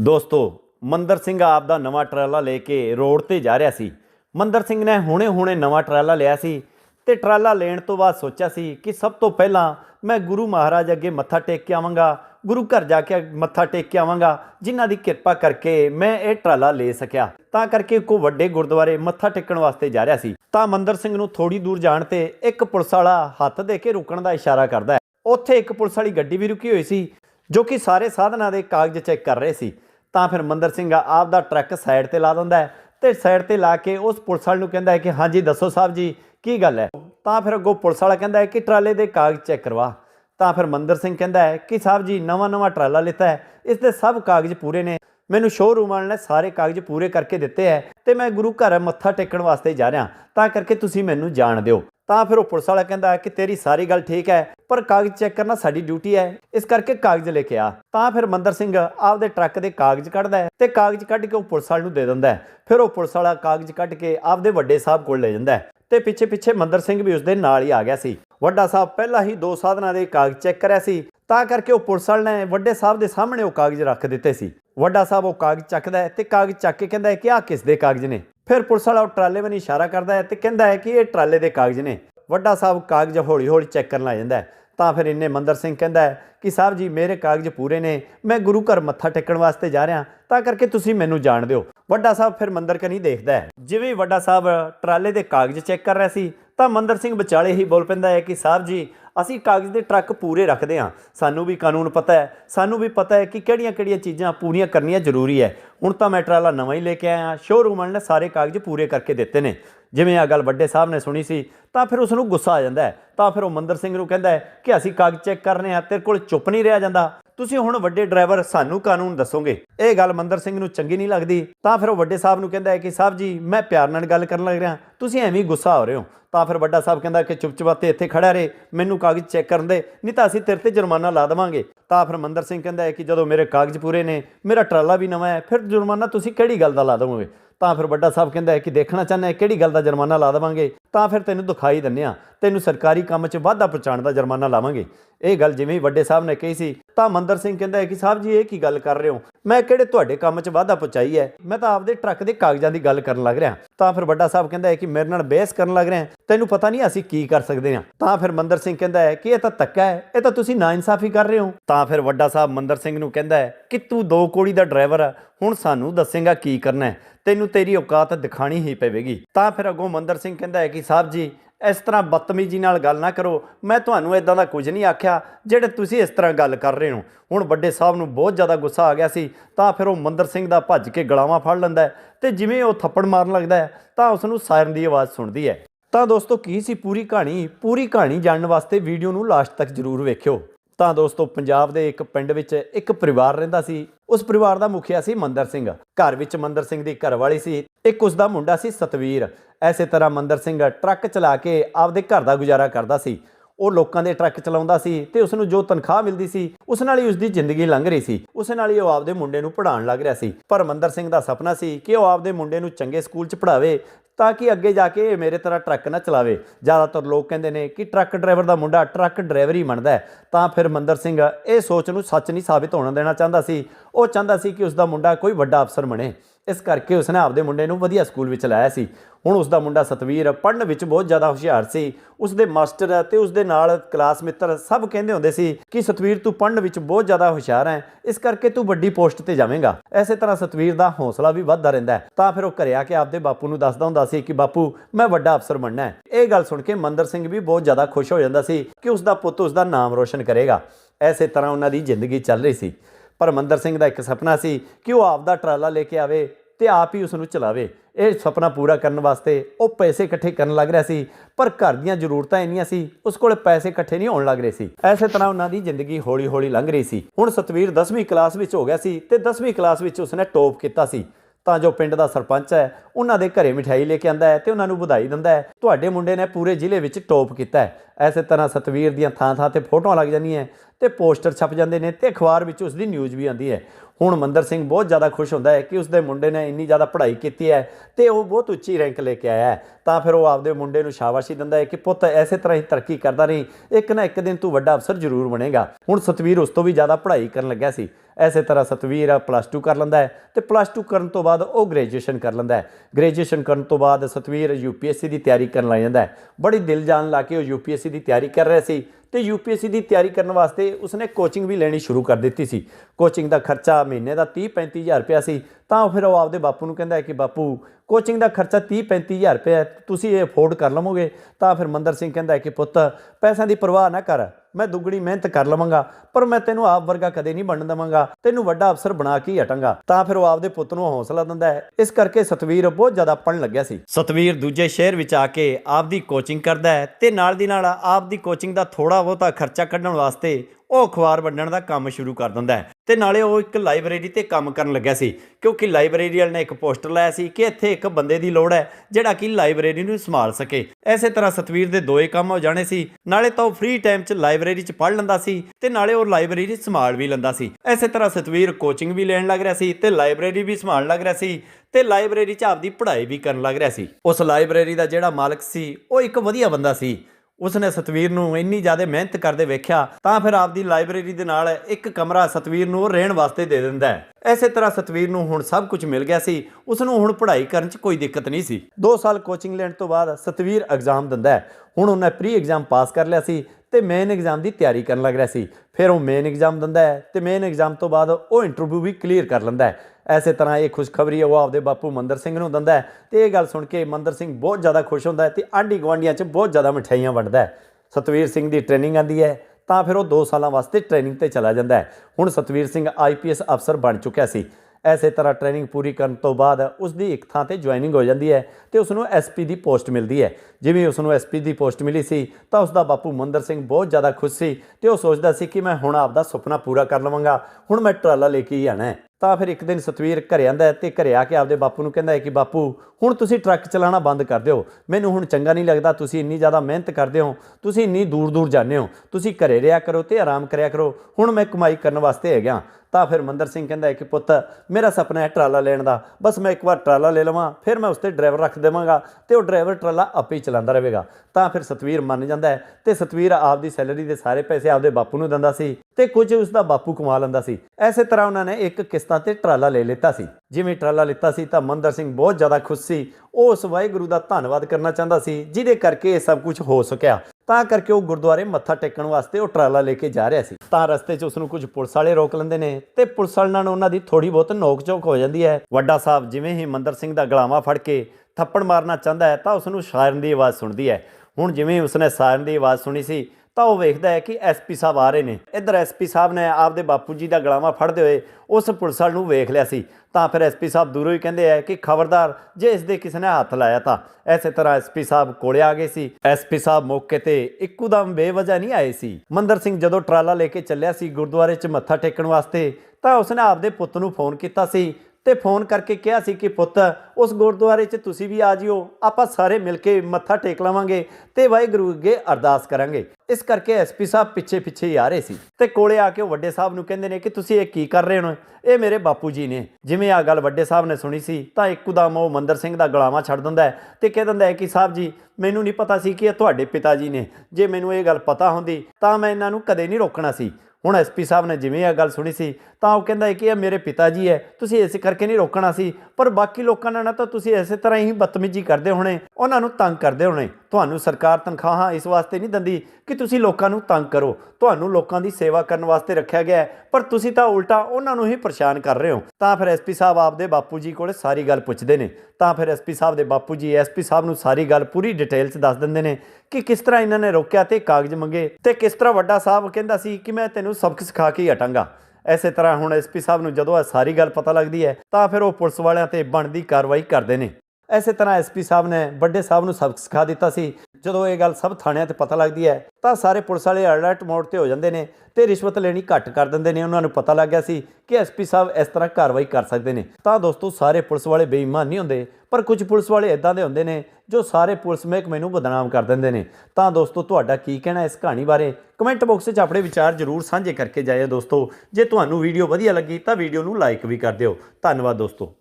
ਦੋਸਤੋ, ਮੰਦਰ ਸਿੰਘ ਆਪ ਦਾ ਨਵਾਂ ਟਰਾਲਾ ਲੈ ਕੇ ਰੋਡ ਤੇ ਜਾ ਰਿਹਾ ਸੀ। ਮੰਦਰ ਸਿੰਘ ਨੇ ਹੁਣੇ-ਹੁਣੇ ਨਵਾਂ ਟਰਾਲਾ ਲਿਆ ਸੀ ਤੇ ਟਰਾਲਾ ਲੈਣ ਤੋਂ ਬਾਅਦ ਸੋਚਿਆ ਸੀ ਕਿ ਸਭ ਤੋਂ ਪਹਿਲਾਂ ਮੈਂ ਗੁਰੂ ਮਹਾਰਾਜ ਅੱਗੇ ਮੱਥਾ ਟੇਕ ਕੇ ਆਵਾਂਗਾ, ਗੁਰੂ ਘਰ ਜਾ ਕੇ ਮੱਥਾ ਟੇਕ ਕੇ ਆਵਾਂਗਾ, ਜਿਨ੍ਹਾਂ ਦੀ ਕਿਰਪਾ ਕਰਕੇ ਮੈਂ ਇਹ ਟਰਾਲਾ ਲੈ ਸਕਿਆ। ਤਾਂ ਕਰਕੇ ਕੋ ਵੱਡੇ ਗੁਰਦੁਆਰੇ ਮੱਥਾ ਟੇਕਣ ਵਾਸਤੇ ਜਾ ਰਿਹਾ ਸੀ। ਤਾਂ ਮੰਦਰ ਸਿੰਘ ਨੂੰ ਥੋੜੀ ਦੂਰ ਜਾਣ ਤੇ ਇੱਕ ਪੁਲਿਸ ਵਾਲਾ ਹੱਥ ਦੇ ਕੇ ਰੁਕਣ ਦਾ ਇਸ਼ਾਰਾ ਕਰਦਾ ਹੈ। ਉੱਥੇ ਇੱਕ ਪੁਲਿਸ ਵਾਲੀ ਗੱਡੀ ਵੀ ਰੁਕੀ ਹੋਈ ਸੀ, ਜੋ ਕਿ ਸਾਰੇ ਸਾਧਨਾਂ ਦੇ ਕਾਗਜ਼ ਚੈੱਕ ਕਰ ਰਹੇ ਸੀ। ਤਾਂ ਫਿਰ ਮੰਦਰ ਸਿੰਘ ਆਪ ਦਾ ਟਰੱਕ ਸਾਈਡ ਤੇ ਲਾ ਦਿੰਦਾ ਹੈ ਤੇ ਸਾਈਡ ਤੇ ਲਾ ਕੇ ਉਸ ਪੁਲਿਸ ਵਾਲੇ ਨੂੰ ਕਹਿੰਦਾ ਹੈ ਕਿ ਹਾਂਜੀ, ਦੱਸੋ ਸਾਹਿਬ ਜੀ, ਕੀ ਗੱਲ ਹੈ? ਤਾਂ ਫਿਰ ਅੱਗੋਂ ਪੁਲਿਸ ਵਾਲਾ ਕਹਿੰਦਾ ਹੈ ਕਿ ਟਰਾਲੇ ਦੇ ਕਾਗਜ਼ ਚੈੱਕ ਕਰਵਾ। ਤਾਂ ਫਿਰ ਮੰਦਰ ਸਿੰਘ ਕਹਿੰਦਾ ਹੈ ਕਿ ਸਾਹਿਬ ਜੀ, ਨਵਾਂ ਨਵਾਂ ਟਰਾਲਾ ਲਿੱਤਾ ਹੈ, ਇਸ ਦੇ ਸਭ ਕਾਗਜ਼ ਪੂਰੇ ਨੇ। ਮੈਨੂੰ ਸ਼ੋਰੂਮ ਵਾਲੇ ਨੇ ਸਾਰੇ ਕਾਗਜ਼ ਪੂਰੇ ਕਰਕੇ ਦਿੱਤੇ ਹੈ ਤੇ ਮੈਂ ਗੁਰੂ ਘਰ ਮੱਥਾ ਟੇਕਣ ਵਾਸਤੇ ਜਾ ਰਿਹਾ। ਤਾਂ ਕਰਕੇ ਤੁਸੀਂ ਮੈਨੂੰ ਜਾਣ ਦਿਓ। ਤਾਂ ਫਿਰ ਉਹ ਪੁਲਿਸ ਵਾਲਾ ਕਹਿੰਦਾ ਕਿ ਤੇਰੀ ਸਾਰੀ ਗੱਲ ਠੀਕ ਹੈ, ਪਰ ਕਾਗਜ਼ ਚੈੱਕ ਕਰਨਾ ਸਾਡੀ ਡਿਊਟੀ ਹੈ। ਇਸ ਕਰਕੇ ਕਾਗਜ਼ ਲੈ ਕੇ ਆ। ਤਾਂ ਫਿਰ ਮੰਦਰ ਸਿੰਘ ਆਪਦੇ ਟਰੱਕ ਦੇ ਕਾਗਜ਼ ਕੱਢਦਾ ਹੈ ਤੇ ਕਾਗਜ਼ ਕੱਢ ਕੇ ਉਹ ਪੁਲਿਸ ਵਾਲੇ ਨੂੰ ਦੇ ਦਿੰਦਾ ਹੈ। ਫਿਰ ਉਹ ਪੁਲਿਸ ਵਾਲਾ ਕਾਗਜ਼ ਕੱਢ ਕੇ ਆਪਦੇ ਵੱਡੇ ਸਾਹਿਬ ਕੋਲ ਲੈ ਜਾਂਦਾ ਹੈ ਤੇ ਪਿੱਛੇ ਪਿੱਛੇ ਮੰਦਰ ਸਿੰਘ ਵੀ ਉਸਦੇ ਨਾਲ ਹੀ ਆ ਗਿਆ ਸੀ। ਵੱਡਾ ਸਾਹਿਬ ਪਹਿਲਾਂ ਹੀ ਦੋ ਸਾਧਨਾਂ ਦੇ ਕਾਗਜ਼ ਚੈੱਕ ਕਰਿਆ ਸੀ, ਤਾਂ ਕਰਕੇ ਉਹ ਪੁਲਿਸ ਵਾਲੇ ਨੇ ਵੱਡੇ ਸਾਹਿਬ ਦੇ ਸਾਹਮਣੇ ਉਹ ਕਾਗਜ਼ ਰੱਖ ਦਿੱਤੇ ਸੀ। ਵੱਡਾ ਸਾਹਿਬ ਉਹ ਕਾਗਜ਼ ਚੱਕਦਾ ਹੈ ਤੇ ਕਾਗਜ਼ ਚੱਕ ਕੇ ਕਹਿੰਦਾ ਹੈ ਕਿ ਆਹ ਕਿਸ ਦੇ ਕਾਗਜ਼ ਨੇ? ਫਿਰ ਪੁਲਿਸ ਵਾਲਾ ਉਹ ਟਰਾਲੇ ਵੱਲ ਇਸ਼ਾਰਾ ਕਰਦਾ ਹੈ ਤੇ ਕਹਿੰਦਾ ਹੈ ਕਿ ਇਹ ਟਰਾਲੇ ਦੇ ਕਾਗਜ਼ ਨੇ। ਵੱਡਾ ਸਾਹਿਬ ਕਾਗਜ਼ ਹੌਲੀ ਹੌਲੀ ਚੈੱਕ ਕਰਨ ਲੱਗ ਜਾਂਦਾ ਹੈ। ਤਾਂ ਫਿਰ ਇੰਨੇ ਮੰਦਰ ਸਿੰਘ ਕਹਿੰਦਾ ਹੈ ਕਿ ਸਾਹਿਬ ਜੀ, ਮੇਰੇ ਕਾਗਜ਼ ਪੂਰੇ ਨੇ, ਮੈਂ ਗੁਰੂ ਘਰ ਮੱਥਾ ਟੇਕਣ ਵਾਸਤੇ ਜਾ ਰਿਹਾ ਤਾਂ ਕਰਕੇ ਤੁਸੀਂ ਮੈਨੂੰ ਜਾਣ ਦਿਓ। ਵੱਡਾ ਸਾਹਿਬ ਫਿਰ ਮੰਦਰ ਕਨੀ ਦੇਖਦਾ ਹੈ। ਜਿਵੇਂ ਵੱਡਾ ਸਾਹਿਬ ਟਰਾਲੇ ਦੇ ਕਾਗਜ਼ ਚੈੱਕ ਕਰ ਰਿਹਾ ਸੀ ਤਾਂ ਮੰਦਰ ਸਿੰਘ ਵਿਚਾਲੇ ਹੀ ਬੋਲ ਪੈਂਦਾ ਹੈ ਕਿ ਸਾਹਿਬ ਜੀ, ਅਸੀਂ ਕਾਗਜ਼ ਦੇ ਟਰੱਕ ਪੂਰੇ ਰੱਖਦੇ ਹਾਂ। ਸਾਨੂੰ ਵੀ ਕਾਨੂੰਨ ਪਤਾ ਹੈ। ਸਾਨੂੰ ਵੀ ਪਤਾ ਹੈ ਕਿ ਕਿਹੜੀਆਂ-ਕਿਹੜੀਆਂ ਚੀਜ਼ਾਂ ਪੂਰੀਆਂ ਕਰਨੀਆਂ ਜ਼ਰੂਰੀ ਹੈ। ਹੁਣ ਤਾਂ ਮੈਂ ਟਰਾਲਾ ਨਵਾਂ ਹੀ ਲੈ ਕੇ ਆਇਆ ਸ਼ੋਰੂਮ ਵਾਲੇ ਨੇ ਸਾਰੇ ਕਾਗਜ਼ ਪੂਰੇ ਕਰਕੇ ਦਿੱਤੇ ਨੇ। ਜਿਵੇਂ ਆ ਗੱਲ ਵੱਡੇ ਸਾਹਿਬ ਨੇ ਸੁਣੀ ਸੀ, ਤਾਂ ਫਿਰ ਉਸ ਨੂੰ ਗੁੱਸਾ ਆ ਜਾਂਦਾ ਤਾਂ ਫਿਰ ਉਹ ਮੰਦਰ ਸਿੰਘ ਨੂੰ ਕਹਿੰਦਾ ਹੈ ਕਿ ਅਸੀਂ ਕਾਗਜ਼ ਚੈੱਕ ਕਰਨੇ ਆ, ਤੇਰੇ ਕੋਲ ਚੁੱਪ ਨਹੀਂ ਰਿਹਾ ਜਾਂਦਾ। ਤੁਸੀਂ ਹੁਣ ਵੱਡੇ ਡਰਾਈਵਰ ਸਾਨੂੰ ਕਾਨੂੰਨ ਦੱਸੋਗੇ। ਇਹ ਗੱਲ ਮੰਦਰ ਸਿੰਘ ਨੂੰ ਚੰਗੀ ਨਹੀਂ ਲੱਗਦੀ। ਤਾਂ ਫਿਰ ਉਹ ਵੱਡੇ ਸਾਹਿਬ ਨੂੰ ਕਹਿੰਦਾ ਹੈ ਕਿ ਸਾਹਿਬ ਜੀ, ਮੈਂ ਪਿਆਰ ਨਾਲ ਗੱਲ ਕਰਨ ਲੱਗ ਰਿਹਾ। ਤੁਸੀਂ ਐਵੇਂ ਗੁੱਸਾ ਹੋ ਰਹੇ ਹੋ। ਤਾਂ ਫਿਰ ਵੱਡਾ ਸਾਹਿਬ ਕਹਿੰਦਾ ਕਿ ਚੁੱਪਚਾਪੇ ਇੱਥੇ ਖੜਾ ਰਹੇ। ਮੈਨੂੰ ਕਾਗਜ਼ ਚੈੱਕ ਕਰਨ ਦੇ, ਨਹੀਂ ਤਾਂ ਅਸੀਂ ਤੇਰੇ ਤੇ ਜੁਰਮਾਨਾ ਲਾ ਦੇਵਾਂਗੇ। ਤਾਂ ਫਿਰ ਮੰਦਰ ਸਿੰਘ ਕਹਿੰਦਾ ਹੈ ਕਿ ਜਦੋਂ ਮੇਰੇ ਕਾਗਜ਼ ਪੂਰੇ ਨੇ, ਮੇਰਾ ਟਰਾਲਾ ਵੀ ਨਵਾਂ ਹੈ, ਫਿਰ ਜੁਰਮਾਨਾ ਤੁਸੀਂ ਕਿਹੜੀ ਗੱਲ ਦਾ ਲਾ ਦੇਵੋਗੇ ਤਾਂ ਫਿਰ ਵੱਡਾ ਸਾਹਿਬ ਕਹਿੰਦਾ ਹੈ ਕਿ ਦੇਖਣਾ ਚਾਹੁੰਦਾ ਹੈ ਕਿਹੜੀ ਗੱਲ ਦਾ ਜੁਰਮਾਨਾ ਲਾ ਦੇਵਾਂਗੇ। ਤਾਂ ਫਿਰ ਤੈਨੂੰ ਦਿਖਾਈ ਦਿੰਨੇ ਆ ਤੈਨੂੰ ਸਰਕਾਰੀ ਕੰਮ 'ਚ ਵਾਧਾ ਪਹੁੰਚਾਉਣ ਦਾ ਜੁਰਮਾਨਾ ਲਾਵਾਂਗੇ। ਇਹ ਗੱਲ ਜਿਵੇਂ ਵੱਡੇ ਸਾਹਿਬ ਨੇ ਕਹੀ ਸੀ, ਤਾਂ ਮੰਦਰ ਸਿੰਘ ਕਹਿੰਦਾ ਹੈ ਕਿ ਸਾਹਿਬ ਜੀ ਇਹ ਕੀ ਗੱਲ ਕਰ ਰਹੇ ਹੋ? ਮੈਂ ਕਿਹੜੇ ਤੁਹਾਡੇ ਕੰਮ 'ਚ ਵਾਧਾ ਪਹੁੰਚਾਈ ਹੈ? ਮੈਂ ਤਾਂ ਆਪਦੇ ਟਰੱਕ ਦੇ ਕਾਗਜ਼ਾਂ ਦੀ ਗੱਲ ਕਰਨ ਲੱਗ ਰਿਹਾ। ਤਾਂ ਫਿਰ ਵੱਡਾ ਸਾਹਿਬ ਕਹਿੰਦਾ ਹੈ ਕਿ ਮੇਰੇ ਨਾਲ ਬਹਿਸ ਕਰਨ ਲੱਗ ਰਿਹਾ। ਤੈਨੂੰ ਪਤਾ ਨਹੀਂ ਅਸੀਂ ਕੀ ਕਰ ਸਕਦੇ ਹਾਂ। ਤਾਂ ਫਿਰ ਮੰਦਰ ਸਿੰਘ ਕਹਿੰਦਾ ਹੈ ਕਿ ਇਹ ਤਾਂ ਧੱਕਾ ਹੈ, ਇਹ ਤਾਂ ਤੁਸੀਂ ਨਾਇਨਸਾਫੀ ਕਰ ਰਹੇ ਹੋ। ਤਾਂ ਫਿਰ ਵੱਡਾ ਸਾਹਿਬ ਮੰਦਰ ਸਿੰਘ ਨੂੰ ਕਹਿੰਦਾ ਹੈ ਕਿ ਤੂੰ ਦੋ ਕੋੜੀ ਦਾ ਡਰਾਈਵਰ ਆ ਹੁਣ ਸਾਨੂੰ ਦੱਸੇਗਾ ਕੀ ਕਰਨਾ ਹੈ। ਤੈਨੂੰ ਤੇਰੀ ਔਕਾਤ ਦਿਖਾਣੀ ਹੀ ਪਵੇਗੀ। ਤਾਂ ਫਿਰ ਅੱਗੋਂ ਮੰਦਰ ਸਿੰਘ ਕਹਿੰਦਾ ਹੈ ਕਿ ਸਾਹਿਬ ਜੀ, ਇਸ ਤਰ੍ਹਾਂ ਬਦਤਮੀਜ਼ੀ ਨਾਲ ਗੱਲ ਨਾ ਕਰੋ। ਮੈਂ ਤੁਹਾਨੂੰ ਇਦਾਂ ਦਾ ਕੁਝ ਨਹੀਂ ਆਖਿਆ, ਜਿਹੜੇ ਤੁਸੀਂ ਇਸ ਤਰ੍ਹਾਂ ਗੱਲ ਕਰ ਰਹੇ ਹੋ। ਹੁਣ ਵੱਡੇ ਸਾਹਿਬ ਨੂੰ ਬਹੁਤ ਜ਼ਿਆਦਾ ਗੁੱਸਾ ਆ ਗਿਆ ਸੀ, ਤਾਂ ਫਿਰ ਉਹ ਮੰਦਰ ਸਿੰਘ ਦਾ ਭੱਜ ਕੇ ਗਲਾਵਾਂ ਫੜ ਲੈਂਦਾ ਹੈ ਤੇ ਜਿਵੇਂ ਉਹ ਥੱਪੜ ਮਾਰਨ ਲੱਗਦਾ ਹੈ, ਤਾਂ ਉਸ ਨੂੰ ਸਾਇਰਨ ਦੀ ਆਵਾਜ਼ ਸੁਣਦੀ ਹੈ। ਤਾਂ ਦੋਸਤੋ, ਕੀ ਸੀ ਪੂਰੀ ਕਹਾਣੀ? ਪੂਰੀ ਕਹਾਣੀ ਜਾਣਨ ਵਾਸਤੇ ਵੀਡੀਓ ਨੂੰ ਲਾਸਟ ਤੱਕ ਜ਼ਰੂਰ ਵੇਖਿਓ। ਤਾਂ ਦੋਸਤੋ ਪੰਜਾਬ ਦੇ ਇੱਕ ਪਿੰਡ ਵਿੱਚ ਇੱਕ ਪਰਿਵਾਰ ਰਹਿੰਦਾ ਸੀ। ਉਸ ਪਰਿਵਾਰ ਦਾ ਮੁਖੀਆ ਸੀ ਮੰਦਰ ਸਿੰਘ। ਘਰ ਵਿੱਚ ਮੰਦਰ ਸਿੰਘ ਦੀ ਘਰਵਾਲੀ ਸੀ। ਇੱਕ ਉਸ ਦਾ ਮੁੰਡਾ ਸੀ ਸਤਵੀਰ। ਐਸੇ ਤਰ੍ਹਾਂ ਮੰਦਰ ਸਿੰਘ ਟਰੱਕ ਚਲਾ ਕੇ ਆਪਦੇ ਘਰ ਦਾ ਗੁਜ਼ਾਰਾ ਕਰਦਾ ਸੀ। ਉਹ ਲੋਕਾਂ ਦੇ ਟਰੱਕ ਚਲਾਉਂਦਾ ਸੀ ਤੇ ਉਸ ਨੂੰ ਜੋ ਤਨਖਾਹ ਮਿਲਦੀ ਸੀ, ਉਸ ਨਾਲ ਹੀ ਉਸ ਦੀ ਜ਼ਿੰਦਗੀ ਲੰਘ ਰਹੀ ਸੀ। ਉਸ ਨਾਲ ਹੀ ਉਹ ਆਪਦੇ ਮੁੰਡੇ ਨੂੰ ਪੜ੍ਹਾਉਣ ਲੱਗ ਰਿਹਾ ਸੀ। ਪਰ ਮੰਦਰ ਸਿੰਘ ਦਾ ਸੁਪਨਾ ਸੀ ਕਿ ਉਹ ਆਪਦੇ ਮੁੰਡੇ ਨੂੰ ਚੰਗੇ ਸਕੂਲ 'ਚ ਪੜ੍ਹਾਵੇ ਤਾਂ ਕਿ ਅੱਗੇ ਜਾ ਕੇ ਇਹ ਮੇਰੇ ਤਰ੍ਹਾਂ ਟਰੱਕ ਨਾ ਚਲਾਵੇ। ਜ਼ਿਆਦਾਤਰ ਲੋਕ ਕਹਿੰਦੇ ਨੇ ਕਿ ਟਰੱਕ ਡਰਾਈਵਰ ਦਾ ਮੁੰਡਾ ਟਰੱਕ ਡਰਾਈਵਰ ਹੀ। ਮੰਨਦਾ ਤਾਂ ਫਿਰ ਮੰਦਰ ਸਿੰਘ ਇਹ ਸੋਚ ਨੂੰ ਸੱਚ ਨਹੀਂ ਸਾਬਿਤ ਹੋਣਾ ਦੇਣਾ ਚਾਹੁੰਦਾ ਸੀ। ਉਹ ਚਾਹੁੰਦਾ ਸੀ ਕਿ ਉਸ ਦਾ ਮੁੰਡਾ ਕੋਈ ਵੱਡਾ ਅਫਸਰ ਬਣੇ। ਇਸ ਕਰਕੇ ਉਸਨੇ ਆਪਦੇ ਮੁੰਡੇ ਨੂੰ ਵਧੀਆ ਸਕੂਲ ਵਿੱਚ ਲਾਇਆ ਸੀ। ਹੁਣ ਉਸ ਦਾ ਮੁੰਡਾ ਸਤਵੀਰ ਪੜ੍ਹਨ ਵਿੱਚ ਬਹੁਤ ਜ਼ਿਆਦਾ ਹੁਸ਼ਿਆਰ ਸੀ। ਉਸ ਦੇ ਮਾਸਟਰ ਤੇ ਉਸ ਦੇ ਨਾਲ ਕਲਾਸ ਮਿੱਤਰ ਸਭ ਕਹਿੰਦੇ ਹੁੰਦੇ ਸੀ ਕਿ ਸਤਵੀਰ ਤੂੰ ਪੜ੍ਹਨ ਵਿੱਚ ਬਹੁਤ ਜ਼ਿਆਦਾ ਹੁਸ਼ਿਆਰ ਹੈ, ਇਸ ਕਰਕੇ ਤੂੰ ਵੱਡੀ ਪੋਸਟ ਤੇ ਜਾਵੇਂਗਾ। ਐਸੇ ਤਰ੍ਹਾਂ ਸਤਵੀਰ ਦਾ ਹੌਸਲਾ ਵੀ ਵੱਧਦਾ ਰਹਿੰਦਾ ਤਾਂ ਫਿਰ ਉਹ ਘਰੇ ਆ ਕੇ ਆਪਦੇ ਬਾਪੂ ਨੂੰ ਦੱਸਦਾ ਹੁੰਦਾ ਸੀ ਕਿ ਬਾਪੂ, ਮੈਂ ਵੱਡਾ ਅਫਸਰ ਬਣਨਾ ਹੈ। ਇਹ ਗੱਲ ਸੁਣ ਕੇ ਮੰਦਰ ਸਿੰਘ ਵੀ ਬਹੁਤ ਜ਼ਿਆਦਾ ਖੁਸ਼ ਹੋ ਜਾਂਦਾ ਸੀ ਕਿ ਉਸ ਦਾ ਪੁੱਤ ਉਸ ਦਾ ਨਾਮ ਰੋਸ਼ਨ ਕਰੇਗਾ। ਐਸੇ ਤਰ੍ਹਾਂ ਉਹਨਾਂ ਦੀ ਜ਼ਿੰਦਗੀ ਚੱਲ ਰਹੀ ਸੀ। ਪਰ ਮੰਦਰ ਸਿੰਘ ਦਾ ਇੱਕ ਸੁਪਨਾ ਸੀ ਕਿ ਉਹ ਆਪ ਦਾ ਟਰਾਲਾ ਲੈ ਕੇ ਆਵੇ ਤੇ ਆਪ ਹੀ ਉਸ ਨੂੰ ਚਲਾਵੇ। ਇਹ ਸੁਪਨਾ ਪੂਰਾ ਕਰਨ ਵਾਸਤੇ ਉਹ ਪੈਸੇ ਇਕੱਠੇ ਕਰਨ ਲੱਗ ਰਿਹਾ ਸੀ, ਪਰ ਘਰ ਦੀਆਂ ਜ਼ਰੂਰਤਾਂ ਇੰਨੀਆਂ ਸੀ, ਉਸ ਕੋਲ ਪੈਸੇ ਇਕੱਠੇ ਨਹੀਂ ਹੋਣ ਲੱਗ ਰਹੇ ਸੀ। ਐਸੇ ਤਰ੍ਹਾਂ ਉਹਨਾਂ ਦੀ ਜ਼ਿੰਦਗੀ ਹੌਲੀ-ਹੌਲੀ ਲੰਘ ਰਹੀ ਸੀ। ਹੁਣ ਸਤਵੀਰ 10ਵੀਂ ਕਲਾਸ ਵਿੱਚ ਹੋ ਗਿਆ ਸੀ ਤੇ 10ਵੀਂ ਕਲਾਸ ਵਿੱਚ ਉਸਨੇ ਟੌਪ ਕੀਤਾ ਸੀ। ਤਾਂ ਜੋ ਪਿੰਡ ਦਾ ਸਰਪੰਚ ਹੈ, ਉਹਨਾਂ ਦੇ ਘਰੇ ਮਠਿਆਈ ਲੈ ਕੇ ਆਂਦਾ ਹੈ ਤੇ ਉਹਨਾਂ ਨੂੰ ਵਧਾਈ ਦਿੰਦਾ ਹੈ। ਤੁਹਾਡੇ ਮੁੰਡੇ ਨੇ ਪੂਰੇ ਜ਼ਿਲ੍ਹੇ ਵਿੱਚ ਟੌਪ ਕੀਤਾ ਹੈ। ਐਸੇ ਤਰ੍ਹਾਂ ਸਤਵੀਰ ਦੀਆਂ ਥਾਂ ਥਾਂ ਤੇ ਫੋਟੋਆਂ ਲੱਗ ਜਾਂਦੀਆਂ ਤੇ ਪੋਸਟਰ ਛਪ ਜਾਂਦੇ ਨੇ ਤੇ ਅਖਬਾਰ ਵਿੱਚ ਉਸ ਦੀ ਨਿਊਜ਼ ਵੀ ਆਉਂਦੀ ਹੈ। ਹੁਣ ਮੰਦਰ ਸਿੰਘ ਬਹੁਤ ਜ਼ਿਆਦਾ ਖੁਸ਼ ਹੁੰਦਾ ਹੈ ਕਿ ਉਸ ਦੇ ਮੁੰਡੇ ਨੇ ਇੰਨੀ ਜ਼ਿਆਦਾ ਪੜ੍ਹਾਈ ਕੀਤੀ ਹੈ ਤੇ ਉਹ ਬਹੁਤ ਉੱਚੀ ਰੈਂਕ ਲੈ ਕੇ ਆਇਆ ਹੈ। ਤਾਂ ਫਿਰ ਉਹ ਆਪਦੇ ਮੁੰਡੇ ਨੂੰ ਸ਼ਾਬਾਸ਼ੀ ਦਿੰਦਾ ਹੈ ਕਿ ਪੁੱਤ ਐਸੇ ਤਰ੍ਹਾਂ ਹੀ ਤਰੱਕੀ ਕਰਦਾ ਰਹੀ, ਇੱਕ ਨਾ ਇੱਕ ਦਿਨ ਤੂੰ ਵੱਡਾ ਅਫਸਰ ਜ਼ਰੂਰ ਬਣੇਗਾ। ਹੁਣ ਸਤਵੀਰ ਉਸ ਤੋਂ ਵੀ ਜ਼ਿਆਦਾ ਪੜ੍ਹਾਈ ਕਰਨ ਲੱਗਿਆ ਸੀ। ਐਸੇ ਤਰ੍ਹਾਂ ਸਤਵੀਰ ਪਲੱਸ 2 ਕਰ ਲੈਂਦਾ ਹੈ ਤੇ ਪਲੱਸ 2 ਕਰਨ ਤੋਂ ਬਾਅਦ ਉਹ ਗ੍ਰੈਜੂਏਸ਼ਨ ਕਰ ਲੈਂਦਾ ਹੈ। ਗ੍ਰੈਜੂਏਸ਼ਨ ਕਰਨ ਤੋਂ ਬਾਅਦ ਸਤਵੀਰ ਯੂਪੀਐਸਸੀ ਦੀ ਤਿਆਰੀ ਕਰਨ ਲੱਗ ਜਾਂਦਾ ਹੈ। ਬੜੀ ਦਿਲ ਜਾਨ ਲਾ ਕੇ ਉਹ ਯੂਪੀਐਸਸੀ ਦੀ ਤਿਆਰੀ ਕਰ ਰਿਹਾ ਸੀ। ਤੇ ਯੂਪੀਐਸਸੀ ਦੀ ਤਿਆਰੀ ਕਰਨ ਵਾਸਤੇ ਉਸਨੇ ਕੋਚਿੰਗ ਵੀ ਲੈਣੀ ਸ਼ੁਰੂ ਕਰ ਦਿੱਤੀ ਸੀ। ਕੋਚਿੰਗ ਦਾ ਖਰਚਾ ਮਹੀਨੇ ਦਾ 30 35000 ਰੁਪਇਆ ਸੀ। ਤਾਂ ਫਿਰ ਉਹ ਆਪਦੇ ਬਾਪੂ ਨੂੰ ਕਹਿੰਦਾ ਕਿ ਬਾਪੂ ਕੋਚਿੰਗ ਦਾ ਖਰਚਾ 30 35000 ਰੁਪਏ ਹੈ, ਤੁਸੀਂ ਇਹ ਅਫੋਰਡ ਕਰ ਲਵੋਗੇ। ਤਾਂ ਫਿਰ ਮੰਦਰ ਸਿੰਘ ਕਹਿੰਦਾ ਕਿ ਪੁੱਤ, ਪੈਸਿਆਂ ਦੀ ਪਰਵਾਹ ਨਾ ਕਰ। ਮੈਂ ਦੁੱਗਣੀ ਮਿਹਨਤ ਕਰ ਲਵਾਂਗਾ, ਪਰ ਮੈਂ ਤੈਨੂੰ ਆਪ ਵਰਗਾ ਕਦੇ ਨਹੀਂ ਬਣਨ ਦੇਵਾਂਗਾ। ਤੈਨੂੰ ਵੱਡਾ ਅਫਸਰ ਬਣਾ ਕੇ ਹੀ ਹਟਾਂਗਾ। ਤਾਂ ਫਿਰ ਉਹ ਆਪਦੇ ਪੁੱਤ ਨੂੰ ਹੌਸਲਾ ਦਿੰਦਾ ਹੈ। ਇਸ ਕਰਕੇ ਸਤਵੀਰ ਬਹੁਤ ਜ਼ਿਆਦਾ ਪੜਨ ਲੱਗਿਆ ਸੀ। ਸਤਵੀਰ ਦੂਜੇ ਸ਼ਹਿਰ ਵਿੱਚ ਆ ਕੇ ਆਪਦੀ ਕੋਚਿੰਗ ਕਰਦਾ ਹੈ ਤੇ ਨਾਲ ਦੀ ਨਾਲ ਆਪਦੀ ਕੋਚਿੰਗ ਦਾ ਥੋੜਾ ਬਹੁਤਾ ਖਰਚਾ ਕੱਢਣ ਵਾਸਤੇ ਉਹ ਅਖਬਾਰ ਵੰਡਣ ਦਾ ਕੰਮ ਸ਼ੁਰੂ ਕਰ ਦਿੰਦਾ ਹੈ। ਤੇ ਨਾਲੇ ਉਹ ਇੱਕ ਲਾਇਬ੍ਰੇਰੀ ਤੇ ਕੰਮ ਕਰਨ ਲੱਗਿਆ ਸੀ, ਕਿਉਂਕਿ ਲਾਇਬ੍ਰੇਰੀ ਵਾਲੇ ਨੇ ਇੱਕ ਪੋਸਟਰ ਲਾਇਆ ਸੀ ਕਿ ਇੱਥੇ ਇੱਕ ਬੰਦੇ ਦੀ ਲੋੜ ਹੈ, ਜਿਹੜਾ ਕਿ ਲਾਇਬ੍ਰੇਰੀ ਨੂੰ ਸੰਭਾਲ ਸਕੇ। ਐਸੇ ਤਰ੍ਹਾਂ ਸਤਵੀਰ ਦੇ ਦੋਏ ਕੰਮ ਹੋ ਜਾਣੇ ਸੀ, ਨਾਲੇ ਤਾਂ ਉਹ ਫ੍ਰੀ ਟਾਈਮ 'ਚ ਲਾਇਬ੍ਰੇਰੀ 'ਚ ਪੜ੍ਹ ਲੈਂਦਾ ਸੀ ਤੇ ਨਾਲੇ ਉਹ ਲਾਇਬ੍ਰੇਰੀ ਸੰਭਾਲ ਵੀ ਲੈਂਦਾ ਸੀ। ਐਸੇ ਤਰ੍ਹਾਂ ਸਤਵੀਰ ਕੋਚਿੰਗ ਵੀ ਲੈਣ ਲੱਗ ਰਿਹਾ ਸੀ ਤੇ ਲਾਇਬ੍ਰੇਰੀ ਵੀ ਸੰਭਾਲਣ ਲੱਗ ਰਿਹਾ ਸੀ ਤੇ ਲਾਇਬ੍ਰੇਰੀ 'ਚ ਆਪਦੀ ਪੜ੍ਹਾਈ ਵੀ ਕਰਨ ਲੱਗ ਰਿਹਾ ਸੀ। ਉਸ ਲਾਇਬ੍ਰੇਰੀ ਦਾ ਜਿਹੜਾ ਮਾਲਕ ਸੀ, ਉਹ ਇੱਕ ਵਧੀਆ ਬੰਦਾ ਸੀ। ਉਸਨੇ ਸਤਵੀਰ ਨੂੰ ਇੰਨੀ ਜ਼ਿਆਦਾ ਮਿਹਨਤ ਕਰਦੇ ਵੇਖਿਆ ਤਾਂ ਫਿਰ ਆਪਦੀ ਲਾਇਬ੍ਰੇਰੀ ਦੇ ਨਾਲ ਇੱਕ ਕਮਰਾ ਸਤਵੀਰ ਨੂੰ ਰਹਿਣ ਵਾਸਤੇ ਦੇ ਦਿੰਦਾ ਹੈ। ਐਸੇ ਤਰ੍ਹਾਂ ਸਤਵੀਰ ਨੂੰ ਹੁਣ ਸਭ ਕੁਝ ਮਿਲ ਗਿਆ ਸੀ। ਉਸ ਨੂੰ ਹੁਣ ਪੜ੍ਹਾਈ ਕਰਨ 'ਚ ਕੋਈ ਦਿੱਕਤ ਨਹੀਂ ਸੀ। 2 ਸਾਲ ਕੋਚਿੰਗ ਲੈਣ ਤੋਂ ਬਾਅਦ ਸਤਵੀਰ ਐਗਜ਼ਾਮ ਦਿੰਦਾ ਹੈ। ਹੁਣ ਉਹਨੇ ਪ੍ਰੀ ਐਗਜ਼ਾਮ ਪਾਸ ਕਰ ਲਿਆ ਸੀ। ਤੇ ਮੇਨ ਐਗਜ਼ਾਮ ਦੀ ਤਿਆਰੀ ਕਰਨ ਲੱਗ ਰਿਹਾ ਸੀ। ਫਿਰ ਉਹ ਮੇਨ ਐਗਜ਼ਾਮ ਦਿੰਦਾ ਹੈ ਤੇ ਮੇਨ ਐਗਜ਼ਾਮ ਤੋਂ ਬਾਅਦ ਉਹ ਇੰਟਰਵਿਊ ਵੀ ਕਲੀਅਰ ਕਰ ਲੈਂਦਾ ਹੈ। ਐਸੇ ਤਰ੍ਹਾਂ ਇਹ ਖੁਸ਼ਖਬਰੀ ਉਹ ਆਪਦੇ ਬਾਪੂ ਮੰਦਰ ਸਿੰਘ ਨੂੰ ਦਿੰਦਾ ਹੈ ਤੇ ਇਹ ਗੱਲ ਸੁਣ ਕੇ ਮੰਦਰ ਸਿੰਘ ਬਹੁਤ ਜ਼ਿਆਦਾ ਖੁਸ਼ ਹੁੰਦਾ ਹੈ ਤੇ ਆਂਢੀ ਗੁਆਂਢੀਆਂ 'ਚ ਬਹੁਤ ਜ਼ਿਆਦਾ ਮਠਿਆਈਆਂ ਵੰਡਦਾ ਹੈ। ਸਤਵੀਰ ਸਿੰਘ ਦੀ ਟ੍ਰੇਨਿੰਗ ਆਂਦੀ ਹੈ ਤਾਂ ਫਿਰ ਉਹ 2 ਸਾਲਾਂ ਵਾਸਤੇ ਟ੍ਰੇਨਿੰਗ ਤੇ ਚਲਾ ਜਾਂਦਾ ਹੈ। ਹੁਣ ਸਤਵੀਰ ਸਿੰਘ ਆਈਪੀਐਸ ਅਫਸਰ ਬਣ ਚੁੱਕਿਆ ਸੀ। ਐਸੇ ਤਰ੍ਹਾਂ ਟ੍ਰੇਨਿੰਗ ਪੂਰੀ ਕਰਨ ਤੋਂ ਬਾਅਦ ਉਸ ਦੀ ਇੱਕ ਥਾਂ ਤੇ ਜੁਆਇਨਿੰਗ ਹੋ ਜਾਂਦੀ ਹੈ ਤੇ ਉਸ ਨੂੰ ਐਸਪੀ ਦੀ ਪੋਸਟ ਮਿਲਦੀ ਹੈ। ਜਿਵੇਂ ਉਸ ਨੂੰ ਐਸਪੀ ਦੀ ਪੋਸਟ ਮਿਲੀ ਸੀ, ਤਾਂ ਉਸ ਦਾ ਬਾਪੂ ਮੰਦਰ ਸਿੰਘ ਬਹੁਤ ਜ਼ਿਆਦਾ ਖੁਸ਼ ਸੀ ਤੇ ਉਹ ਸੋਚਦਾ ਸੀ ਕਿ ਮੈਂ ਹੁਣ ਆਪਦਾ ਸੁਪਨਾ ਪੂਰਾ ਕਰ ਲਵਾਂਗਾ, ਹੁਣ ਮੈਂ ਟਰਾਲਾ ਲੈ ਕੇ ਹੀ ਆਣਾ ਹੈ। ਤਾਂ ਫਿਰ ਇੱਕ ਦਿਨ ਸਤਵੀਰ ਘਰੇ ਆਂਦਾ ਹੈ ਤੇ ਘਰੇ ਆ ਕੇ ਆਪਦੇ ਬਾਪੂ ਨੂੰ ਕਹਿੰਦਾ ਹੈ ਕਿ ਬਾਪੂ, ਹੁਣ ਤੁਸੀਂ ਟਰੱਕ ਚਲਾਉਣਾ ਬੰਦ ਕਰ ਦਿਓ। ਮੈਨੂੰ ਹੁਣ ਚੰਗਾ ਨਹੀਂ ਲੱਗਦਾ, ਤੁਸੀਂ ਇੰਨੀ ਜ਼ਿਆਦਾ ਮਿਹਨਤ ਕਰਦੇ ਹੋ, ਤੁਸੀਂ ਇੰਨੀ ਦੂਰ ਦੂਰ ਜਾਂਦੇ ਹੋ, ਤੁਸੀਂ ਘਰੇ ਰਿਹਾ ਕਰੋ ਤੇ ਆਰਾਮ ਕਰਿਆ ਕਰੋ, ਹੁਣ ਮੈਂ ਕਮਾਈ ਕਰਨ ਵਾਸਤੇ ਹੈਗਾ। ਤਾਂ ਫਿਰ ਮੰਦਰ ਸਿੰਘ ਕਹਿੰਦਾ ਕਿ ਪੁੱਤ, ਮੇਰਾ ਸੁਪਨਾ ਹੈ ਟਰਾਲਾ ਲੈਣ ਦਾ। ਬਸ ਮੈਂ ਇੱਕ ਵਾਰ ਟਰਾਲਾ ਲੈ ਲਵਾਂ, ਫਿਰ ਮੈਂ ਉਸ ਤੇ ਡਰਾਈਵਰ ਰੱਖ ਦੇਵਾਂਗਾ ਤੇ ਉਹ ਡਰਾਈਵਰ ਟਰਾਲਾ ਆਪੇ ਹੀ ਚਲਾਉਂਦਾ ਰਹੇਗਾ। ਤਾਂ ਫਿਰ ਸਤਵੀਰ ਮੰਨ ਜਾਂਦਾ ਹੈ ਤੇ ਸਤਵੀਰ ਆਪਦੀ ਸੈਲਰੀ ਦੇ ਸਾਰੇ ਪੈਸੇ ਆਪਦੇ ਬਾਪੂ ਨੂੰ ਦਿੰਦਾ ਸੀ ਤੇ ਕੁਝ ਉਸ ਦਾ ਬਾਪੂ ਕਮਾ ਲੈਂਦਾ ਸੀ। ਐਸੇ ਤਰ੍ਹਾਂ ਉਹਨਾਂ ਨੇ ਇੱਕ ਕਿਸ਼ਤਾਂ ਤੇ ਟਰਾਲਾ ਲੈ ਲਿੱਤਾ ਸੀ। ਜਿਵੇਂ ਟਰਾਲਾ ਲਿੱਤਾ ਸੀ ਤਾਂ ਮੰਦਰ ਸਿੰਘ ਬਹੁਤ ਜ਼ਿਆਦਾ ਖੁਸ਼ ਸੀ। ਉਹ ਉਸ ਵਾਹਿਗੁਰੂ ਦਾ ਧੰਨਵਾਦ ਕਰਨਾ ਚਾਹੁੰਦਾ ਸੀ, ਜਿਹਦੇ ਕਰਕੇ ਇਹ ਸਭ ਕੁਝ ਹੋ ਸਕਿਆ। ਤਾਂ ਕਰਕੇ ਉਹ ਗੁਰਦੁਆਰੇ ਮੱਥਾ ਟੇਕਣ ਵਾਸਤੇ ਉਹ ਟਰਾਲਾ ਲੈ ਕੇ ਜਾ ਰਿਹਾ ਸੀ। ਤਾਂ ਰਸਤੇ 'ਚ ਉਸ ਨੂੰ ਕੁਝ ਪੁਲਿਸ ਵਾਲੇ ਰੋਕ ਲੈਂਦੇ ਨੇ ਤੇ ਪੁਲਿਸ ਵਾਲਿਆਂ ਨਾਲ ਉਹਨਾਂ ਦੀ ਥੋੜੀ ਬਹੁਤ ਨੋਕ-ਝੋਕ ਹੋ ਜਾਂਦੀ ਹੈ। ਵੱਡਾ ਸਾਹਿਬ ਜਿਵੇਂ ਹੀ ਮੰਦਰ ਸਿੰਘ ਦਾ ਗਲਾਵਾ ਫੜ ਕੇ ਥੱਪੜ ਮਾਰਨਾ ਚਾਹੁੰਦਾ ਹੈ ਤਾਂ ਉਸ ਨੂੰ ਸਾਇਰਨ ਦੀ ਆਵਾਜ਼ ਸੁਣਦੀ ਹੈ। ਹੁਣ ਜਿਵੇਂ ਉਸਨੇ ਸਾਇਰਨ ਦੀ ਆਵਾਜ਼ ਸੁਣੀ ਸੀ ਤਾਂ ਉਹ ਵੇਖਦਾ ਹੈ ਕਿ ਐਸਪੀ ਸਾਹਿਬ ਆ ਰਹੇ ਨੇ। ਇੱਧਰ ਐਸਪੀ ਸਾਹਿਬ ਨੇ ਆਪਦੇ ਬਾਪੂ ਜੀ ਦਾ ਗਲਾਵਾ ਫੜਦੇ ਹੋਏ ਉਸ ਪੁਲਿਸ ਵਾਲ ਨੂੰ ਵੇਖ ਲਿਆ ਸੀ। ਤਾਂ ਫਿਰ ਐਸਪੀ ਸਾਹਿਬ ਦੂਰੋਂ ਹੀ ਕਹਿੰਦੇ ਆ ਕਿ ਖਬਰਦਾਰ, ਜੇ ਇਸ ਦੇ ਕਿਸੇ ਨੇ ਹੱਥ ਲਾਇਆ ਤਾਂ। ਐਸੇ ਤਰ੍ਹਾਂ ਐਸਪੀ ਸਾਹਿਬ ਕੋਲੇ ਆ ਗਏ ਸੀ। ਐਸਪੀ ਸਾਹਿਬ ਮੌਕੇ ਤੇ ਇੱਕੋਦਮ ਬੇਵਜ੍ਹਾ ਨਹੀਂ ਆਏ ਸੀ। ਮੰਦਰ ਸਿੰਘ ਜਦੋਂ ਟਰਾਲਾ ਲੈ ਕੇ ਚੱਲਿਆ ਸੀ ਗੁਰਦੁਆਰੇ 'ਚ ਮੱਥਾ ਟੇਕਣ ਵਾਸਤੇ, ਤਾਂ ਉਸਨੇ ਆਪਦੇ ਪੁੱਤ ਨੂੰ ਫੋਨ ਕੀਤਾ ਸੀ ਤੇ ਫੋਨ ਕਰਕੇ ਕਿਹਾ ਸੀ ਕਿ ਪੁੱਤ, ਉਸ ਗੁਰਦੁਆਰੇ 'ਚ ਤੁਸੀਂ ਵੀ ਆ ਜਿਓ। ਆਪਾਂ ਸਾਰੇ ਮਿਲ ਕੇ ਮੱਥਾ ਟੇਕ ਲਵਾਂਗੇ ਤੇ ਵਾਹਿਗੁਰੂ ਅੱਗੇ ਅਰਦਾਸ ਕਰਾਂਗੇ। ਇਸ ਕਰਕੇ ਐਸਪੀ ਸਾਹਿਬ ਪਿੱਛੇ ਪਿੱਛੇ ਹੀ ਆ ਰਹੇ ਸੀ। ਤੇ ਕੋਲੇ ਆ ਕੇ ਉਹ ਵੱਡੇ ਸਾਹਿਬ ਨੂੰ ਕਹਿੰਦੇ ਨੇ ਕਿ ਤੁਸੀਂ ਇਹ ਕੀ ਕਰ ਰਹੇ ਹੋ ਇਹ ਮੇਰੇ ਬਾਪੂ ਜੀ ਨੇ। ਜਿਵੇਂ ਆ ਗੱਲ ਵੱਡੇ ਸਾਹਿਬ ਨੇ ਸੁਣੀ ਸੀ, ਤਾਂ ਇੱਕਦਮ ਉਹ ਮੰਦਰ ਸਿੰਘ ਦਾ ਗਲਾਵਾ ਛੱਡ ਦਿੰਦਾ ਹੈ ਤੇ ਕਹਿ ਦਿੰਦਾ ਹੈ ਕਿ ਸਾਹਿਬ ਜੀ, ਮੈਨੂੰ ਨਹੀਂ ਪਤਾ ਸੀ ਕਿ ਇਹ ਤੁਹਾਡੇ ਪਿਤਾ ਜੀ ਨੇ। ਜੇ ਮੈਨੂੰ ਇਹ ਗੱਲ ਪਤਾ ਹੁੰਦੀ, ਤਾਂ ਮੈਂ ਇਹਨਾਂ ਨੂੰ ਕਦੇ ਨਹੀਂ ਰੋਕਣਾ ਸੀ। ਹੁਣ ਐਸਪੀ ਸਾਹਿਬ ਨੇ ਜਿਵੇਂ ਇਹ ਗੱਲ ਸੁਣੀ ਸੀ, ਤਾਂ ਉਹ ਕਹਿੰਦਾ ਹੈ ਕਿ ਇਹ ਮੇਰੇ ਪਿਤਾ ਜੀ ਹੈ, ਤੁਸੀਂ ਇਸ ਕਰਕੇ ਨਹੀਂ ਰੋਕਣਾ ਸੀ। ਪਰ ਬਾਕੀ ਲੋਕਾਂ ਨਾਲ ਨਾ ਤਾਂ ਤੁਸੀਂ ਇਸੇ ਤਰ੍ਹਾਂ ਹੀ ਬਦਤਮੀਜ਼ੀ ਕਰਦੇ ਹੋਣੇ, ਉਹਨਾਂ ਨੂੰ ਤੰਗ ਕਰਦੇ ਹੋਣੇ। ਤੁਹਾਨੂੰ ਸਰਕਾਰ ਤਨਖਾਹਾਂ ਇਸ ਵਾਸਤੇ ਨਹੀਂ ਦਿੰਦੀ ਕਿ ਤੁਸੀਂ ਲੋਕਾਂ ਨੂੰ ਤੰਗ ਕਰੋ। ਤੁਹਾਨੂੰ ਲੋਕਾਂ ਦੀ ਸੇਵਾ ਕਰਨ ਵਾਸਤੇ ਰੱਖਿਆ ਗਿਆ ਹੈ, ਪਰ ਤੁਸੀਂ ਤਾਂ ਉਲਟਾ ਉਹਨਾਂ ਨੂੰ ਹੀ ਪਰੇਸ਼ਾਨ ਕਰ ਰਹੇ ਹੋ। ਤਾਂ ਫਿਰ ਐਸਪੀ ਸਾਹਿਬ ਆਪਦੇ ਬਾਪੂ ਜੀ ਕੋਲੇ ਸਾਰੀ ਗੱਲ ਪੁੱਛਦੇ ਨੇ। ਤਾਂ ਫਿਰ ਐਸਪੀ ਸਾਹਿਬ ਦੇ ਬਾਪੂ ਜੀ ਐਸਪੀ ਸਾਹਿਬ ਨੂੰ ਸਾਰੀ ਗੱਲ ਪੂਰੀ ਡਿਟੇਲ 'ਚ ਦੱਸ ਦਿੰਦੇ ਨੇ ਕਿ ਕਿਸ ਤਰ੍ਹਾਂ ਇਹਨਾਂ ਨੇ ਰੋਕਿਆ ਤੇ ਕਾਗਜ਼ ਮੰਗੇ ਤੇ ਕਿਸ ਤਰ੍ਹਾਂ ਵੱਡਾ ਸਾਹਿਬ ਕਹਿੰਦਾ ਸੀ ਕਿ ਮੈਂ ਤੈਨੂੰ ਸਬਕ ਸਿਖਾ ਕੇ ਹੀ ਹਟਾਂਗਾ। ਐਸੇ ਤਰ੍ਹਾਂ ਹੁਣ ਐਸਪੀ ਸਾਹਿਬ ਨੂੰ ਜਦੋਂ ਇਹ ਸਾਰੀ ਗੱਲ ਪਤਾ ਲੱਗਦੀ ਹੈ, ਤਾਂ ਫਿਰ ਉਹ ਪੁਲਿਸ ਵਾਲਿਆਂ ਤੇ ਬਣਦੀ ਕਾਰਵਾਈ ਕਰਦੇ ਨੇ। ਐਸੇ ਤਰ੍ਹਾਂ ਐਸਪੀ ਸਾਹਿਬ ਨੇ, ਵੱਡੇ ਸਾਹਿਬ ਨੂੰ ਸਬਕ ਸਿਖਾ ਦਿੱਤਾ ਸੀ। ਜਦੋਂ ਇਹ ਗੱਲ ਸਭ ਥਾਣਿਆਂ ਤੇ ਪਤਾ ਲੱਗਦੀ ਹੈ, ਤਾਂ ਸਾਰੇ ਪੁਲਿਸ ਵਾਲੇ ਅਲਰਟ ਮੋਡ ਤੇ ਹੋ ਜਾਂਦੇ ਨੇ ਤੇ ਰਿਸ਼ਵਤ ਲੈਣੀ ਘੱਟ ਕਰ ਦਿੰਦੇ ਨੇ। ਉਹਨਾਂ ਨੂੰ ਪਤਾ ਲੱਗ ਗਿਆ ਸੀ ਕਿ ਐਸਪੀ ਸਾਹਿਬ ਇਸ ਤਰ੍ਹਾਂ ਕਾਰਵਾਈ ਕਰ ਸਕਦੇ ਨੇ। ਤਾਂ ਦੋਸਤੋ, ਸਾਰੇ ਪੁਲਿਸ ਵਾਲੇ ਬੇਈਮਾਨ ਨਹੀਂ ਹੁੰਦੇ, ਪਰ ਕੁਝ ਪੁਲਿਸ ਵਾਲੇ ਇਦਾਂ ਦੇ ਹੁੰਦੇ ਨੇ ਜੋ ਸਾਰੇ ਪੁਲਿਸ ਮਹਿਕਮੇ ਨੂੰ ਬਦਨਾਮ ਕਰ ਦਿੰਦੇ ਨੇ। ਤਾਂ ਦੋਸਤੋ, ਤੁਹਾਡਾ ਕੀ ਕਹਿਣਾ ਇਸ ਕਹਾਣੀ ਬਾਰੇ? ਕਮੈਂਟ ਬਾਕਸ ਵਿੱਚ ਆਪਣੇ ਵਿਚਾਰ ਜ਼ਰੂਰ ਸਾਂਝੇ ਕਰਕੇ ਜਾਇਓ ਦੋਸਤੋ। ਜੇ ਤੁਹਾਨੂੰ ਵੀਡੀਓ ਵਧੀਆ ਲੱਗੀ, ਤਾਂ ਵੀਡੀਓ ਨੂੰ ਲਾਈਕ ਵੀ ਕਰ ਦਿਓ। ਧੰਨਵਾਦ ਦੋਸਤੋ।